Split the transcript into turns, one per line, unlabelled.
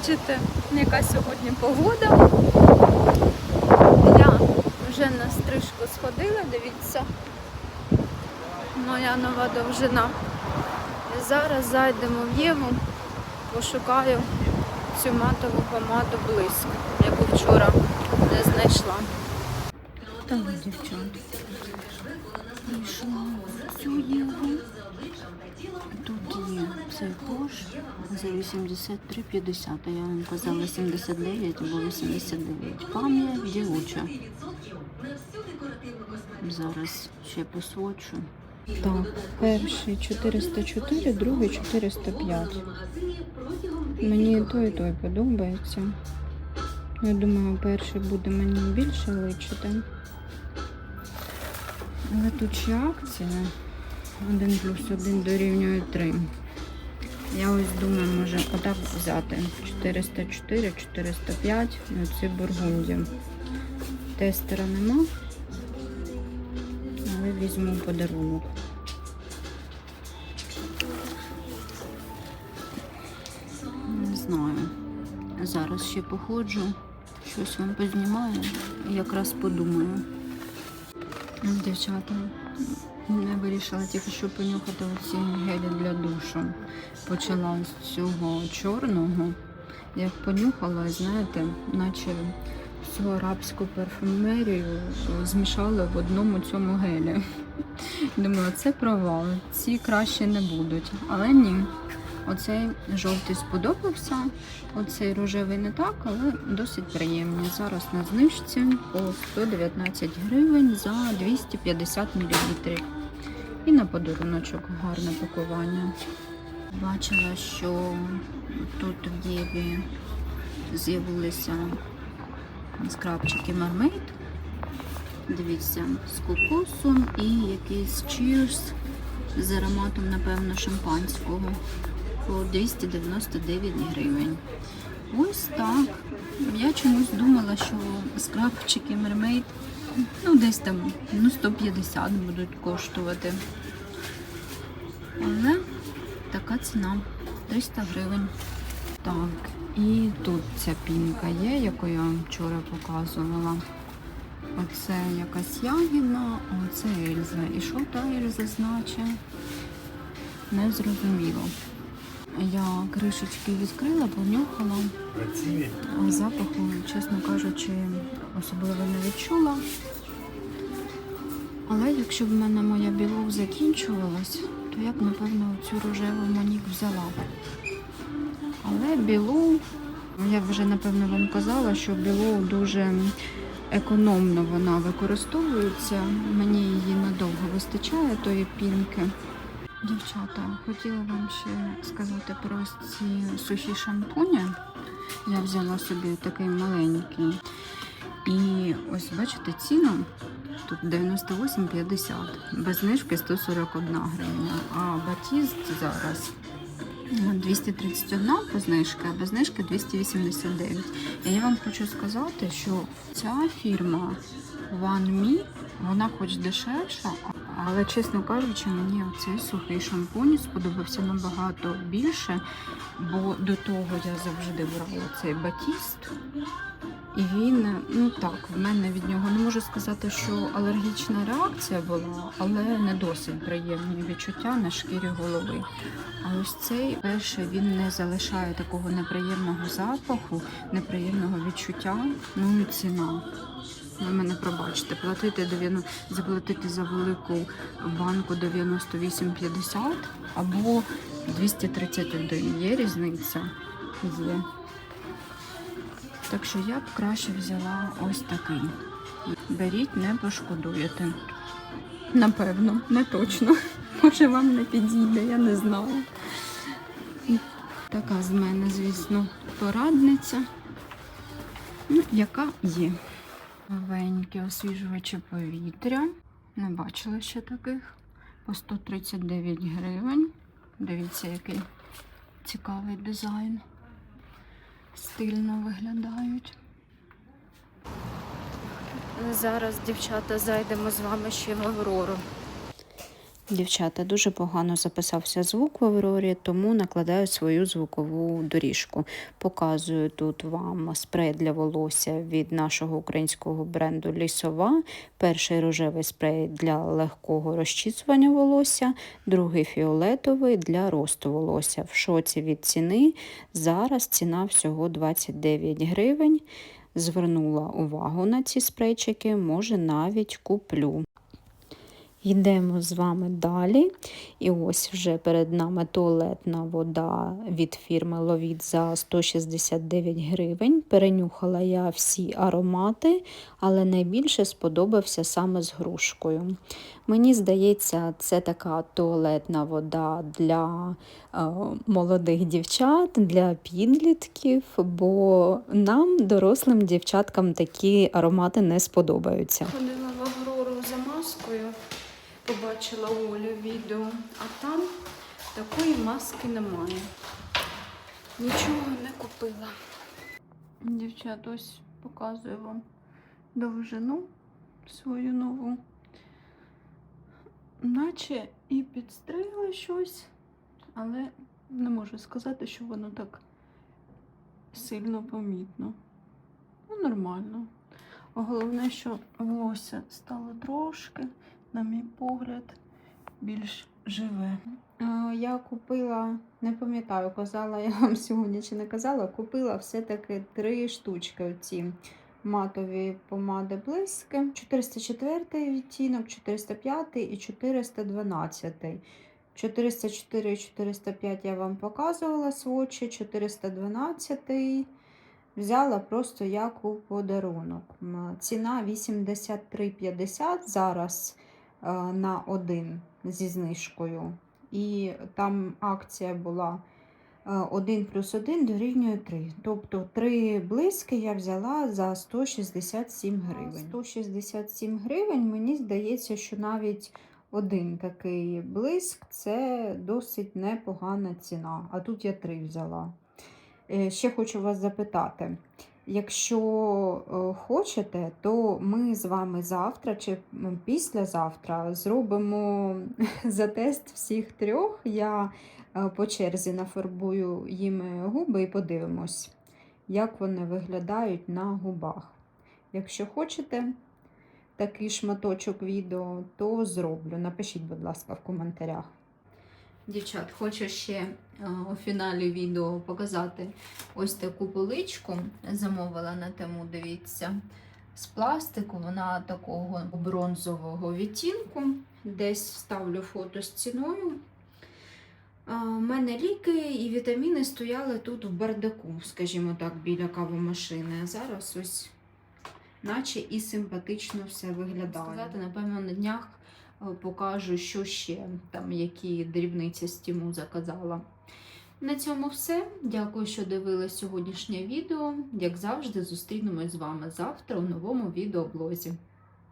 бачите, яка сьогодні погода. Я вже на стрижку сходила, дивіться. Моя нова довжина. І зараз зайдемо в Єву, пошукаю цю матову помаду блиск, яку вчора не знайшла. Так, дівчата. Прийшла в цю Єву. Тут є цей кош за 83,50, а я вам казала 79 або 89. Кам'я дівуча. Зараз ще посочу. Так, перший 404, другий 405. Мені той, і той подобається. Я думаю, перший буде мені більше личити. Але тут ще акція. 1 плюс 1 дорівнює 3. Я ось думаю, може отак взяти. 404, 405, і оці бургунді. Тестера нема, але візьму подарунок. Не знаю. Зараз ще походжу, щось вам познімаю і якраз подумаю. Дівчата, я вирішила тільки що понюхати оці гелі для душу. Почала з цього чорного. Як понюхала, знаєте, наче всю арабську парфумерію змішали в одному цьому гелі. Думаю, це провал, ці краще не будуть. Але ні. Оцей жовтий сподобався, оцей рожевий не так, але досить приємні. Зараз на знижці по 119 гривень за 250 мл. І на подаруночок гарне пакування. Бачила, що тут в Єві з'явилися скрабчики Marmite. Дивіться, з кокосом і якийсь cheers з ароматом, напевно, шампанського по 299 гривень. Ось так. Я чомусь думала, що скрабчики Mermaid ну, десь там ну, 150 будуть коштувати. Але така ціна 300 гривень. Так, і тут ця пінка є, яку я вам вчора показувала. Оце якась ягідна, а оце Ельза. І що та Ельза значить? Не зрозуміло. Я кришечки відкрила, понюхала, а запаху, чесно кажучи, особливо не відчула. Але якщо б в мене моя білов закінчувалась, то я б, напевно, цю рожеву манік взяла. Але білу, я вже напевно вам казала, що білу дуже економно вона використовується. Мені її надовго вистачає, тої пінки. Дівчата, хотіла вам ще сказати про ці сухі шампуні. Я взяла собі такий маленький. І ось бачите ціну. Тут 98,50, без знижки 141 гривня, а батіст зараз 231 по знижки, а без знижки 289. І я вам хочу сказати, що ця фірма OneMe, вона хоч дешевша, але, чесно кажучи, мені цей сухий шампунь сподобався набагато більше, бо до того я завжди брала цей батіст. І він, ну так, в мене від нього не можу сказати, що алергічна реакція була, але не досить приємні відчуття на шкірі голови. А ось цей перший він не залишає такого неприємного запаху, неприємного відчуття. Ну і ціна. Ви мене пробачите, платити 90, заплатити за велику банку 98,50 або 231. Є різниця? Є. Так що я б краще взяла ось такий. Беріть, не пошкодуєте. Напевно, не точно. Може вам не підійде, я не знаю. Така з мене, звісно, порадниця, ну, яка є. Новенькі освіжувачі повітря. Не бачила ще таких. По 139 гривень. Дивіться, який цікавий дизайн. Стильно виглядають. Зараз, дівчата, зайдемо з вами ще в Аврору. Дівчата, дуже погано записався звук в Аврорі, тому накладаю свою звукову доріжку. Показую тут вам спрей для волосся від нашого українського бренду Лісова. Перший рожевий спрей для легкого розчісування волосся, другий фіолетовий для росту волосся. В шоці від ціни. Зараз ціна всього 29 гривень. Звернула увагу на ці спрейчики, може навіть куплю. Йдемо з вами далі. І ось вже перед нами туалетна вода від фірми Ловіт за 169 гривень. Перенюхала я всі аромати, але найбільше сподобався саме з грушкою. Мені здається, це така туалетна вода для е, молодих дівчат, для підлітків, бо нам, дорослим дівчаткам, такі аромати не сподобаються. Ходила в Аврору за маскою побачила Олю відео, а там такої маски немає. Нічого не купила. Дівчат, ось показую вам довжину свою нову. Наче і підстригла щось, але не можу сказати, що воно так сильно помітно. Ну, нормально. Головне, що волосся стало трошки на мій погляд, більш живе. Я купила, не пам'ятаю, казала я вам сьогодні чи не казала, купила все-таки три штучки. Оці матові помади блиски. 404 відтінок, 405 і 412. 404 і 405 я вам показувала свочі, 412 взяла просто як у подарунок. Ціна 83,50 зараз е, на один зі знижкою. І там акція була 1 плюс 1 дорівнює 3. Тобто 3 блиски я взяла за 167 гривень. 167 гривень, мені здається, що навіть один такий блиск це досить непогана ціна. А тут я 3 взяла. Е, Ще хочу вас запитати. Якщо е, хочете, то ми з вами завтра чи післязавтра зробимо за тест всіх трьох. Я е, по черзі нафарбую їм губи і подивимось, як вони виглядають на губах. Якщо хочете такий шматочок відео, то зроблю. Напишіть, будь ласка, в коментарях. Дівчат, хочу ще е, у фіналі відео показати ось таку поличку. Замовила на тему, дивіться, з пластику. Вона такого бронзового відтінку. Десь вставлю фото з ціною. У мене ліки і вітаміни стояли тут в бардаку, скажімо так, біля кавомашини. А зараз ось, наче і симпатично все виглядає. Сказати, напевно, на днях покажу, що ще там, які дрібниці з Тіму заказала. На цьому все. Дякую, що дивились сьогоднішнє відео. Як завжди, зустрінемось з вами завтра у новому відеоблозі.